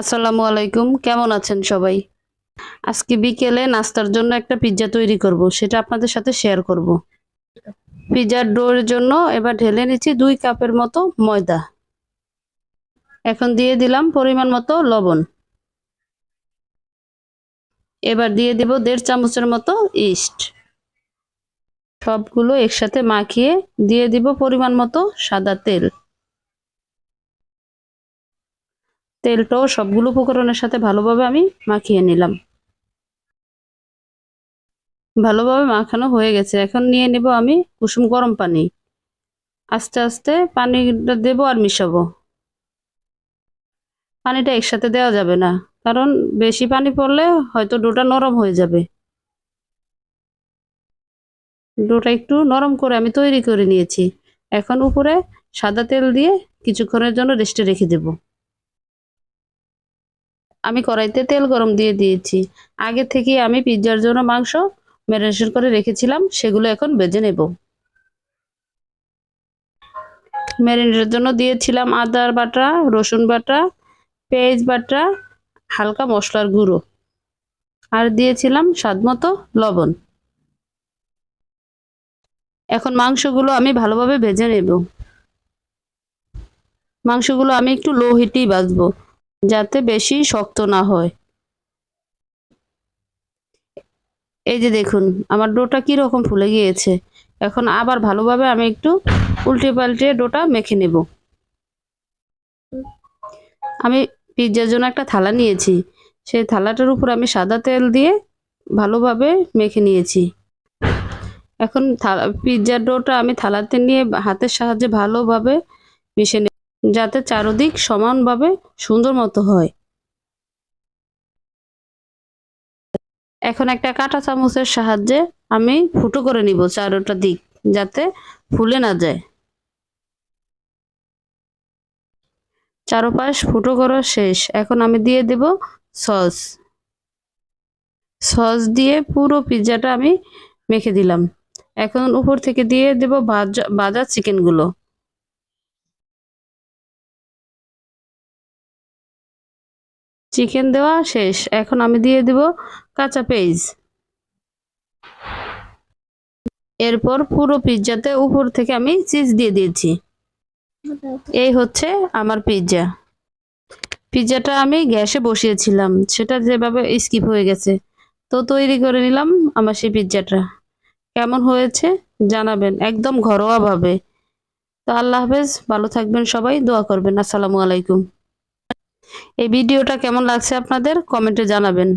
আসসালামু আলাইকুম। কেমন আছেন সবাই? আজকে বিকেলে নাস্তার জন্য একটা পিৎজা তৈরি করব, সেটা আপনাদের সাথে শেয়ার করব। পিৎজার ডোর জন্য এবার ঢেলে নিচ্ছি দুই কাপের মতো ময়দা। এখন দিয়ে দিলাম পরিমাণ মতো লবণ। এবার দিয়ে দেব দেড় চামচের মতো ইস্ট। সবগুলো একসাথে মাখিয়ে দিয়ে দিব পরিমাণ মতো সাদা তেল। তেলটাও সবগুলো উপকরণের সাথে ভালোভাবে আমি মাখিয়ে নিলাম। ভালোভাবে মাখানো হয়ে গেছে। এখন নিয়ে নেব আমি কুসুম গরম পানি। আস্তে আস্তে পানিটা দেবো আর মিশাবো। পানিটা একসাথে দেওয়া যাবে না, কারণ বেশি পানি পড়লে হয়তো ডোটা নরম হয়ে যাবে। ডোটা একটু নরম করে আমি তৈরি করে নিয়েছি। এখন উপরে সাদা তেল দিয়ে কিছুক্ষণের জন্য রেস্টে রেখে দেবো। আমি কড়াইতে তেল গরম দিয়ে দিয়েছি। আগে থেকে আমি পিৎজার জন্য মাংস ম্যারিনেশন করে রেখেছিলাম, সেগুলো এখন বেজে নেব। ম্যারিনেটের জন্য দিয়েছিলাম আদার বাটা, রসুন বাটা, পেঁয়াজ বাটা, হালকা মশলার গুঁড়ো। আর দিয়েছিলাম স্বাদমতো লবণ। এখন মাংসগুলো আমি ভালোভাবে ভেজে নেব। মাংসগুলো আমি একটু লো হিটেই বাজবো যাতে বেশি শক্ত না হয়। এই যে দেখুন, আমার ডোটা কীরকম ফুলে গিয়েছে। এখন আবার ভালোভাবে আমি একটু উল্টে পাল্টে ডোটা মেখে নেব। আমি পিৎজার জন্য একটা থালা নিয়েছি। সেই থালাটার উপর আমি সাদা তেল দিয়ে ভালোভাবে মেখে নিয়েছি। এখন থালা পিৎজার ডোটা আমি থালাতে নিয়ে হাতের সাহায্যে ভালোভাবে মিশে যাতে চারদিক সমানভাবে সুন্দর মতো হয়। এখন একটা কাঁটা চামচের সাহায্যে আমি ফুটো করে নিব চারোটা দিক, যাতে ফুলে না যায়। চারোপাশ ফুটো করা শেষ। এখন আমি দিয়ে দেব সস। সস দিয়ে পুরো পিৎজাটা আমি মেখে দিলাম। এখন উপর থেকে দিয়ে দেব ভাজা ভাজা চিকেনগুলো। চিকেন দেওয়া শেষ। এখন আমি দিয়ে দেব কাঁচা পেঁয়াজ। এরপর পুরো পিৎজাতে উপর থেকে আমি চিজ দিয়ে দিয়েছি। এই হচ্ছে আমার পিৎজা পিৎজাটা আমি গ্যাসে বসিয়েছিলাম। সেটা যেভাবে স্কিপ হয়ে গেছে। তো তৈরি করে নিলাম আমার সেই পিৎজাটা কেমন হয়েছে জানাবেন একদম ঘরোয়াভাবে। তো আল্লাহ হাফেজ, ভালো থাকবেন সবাই, দোয়া করবেন। আসসালামু আলাইকুম। এই ভিডিওটা কেমন লাগছে আপনাদের? কমেন্টে জানাবেন।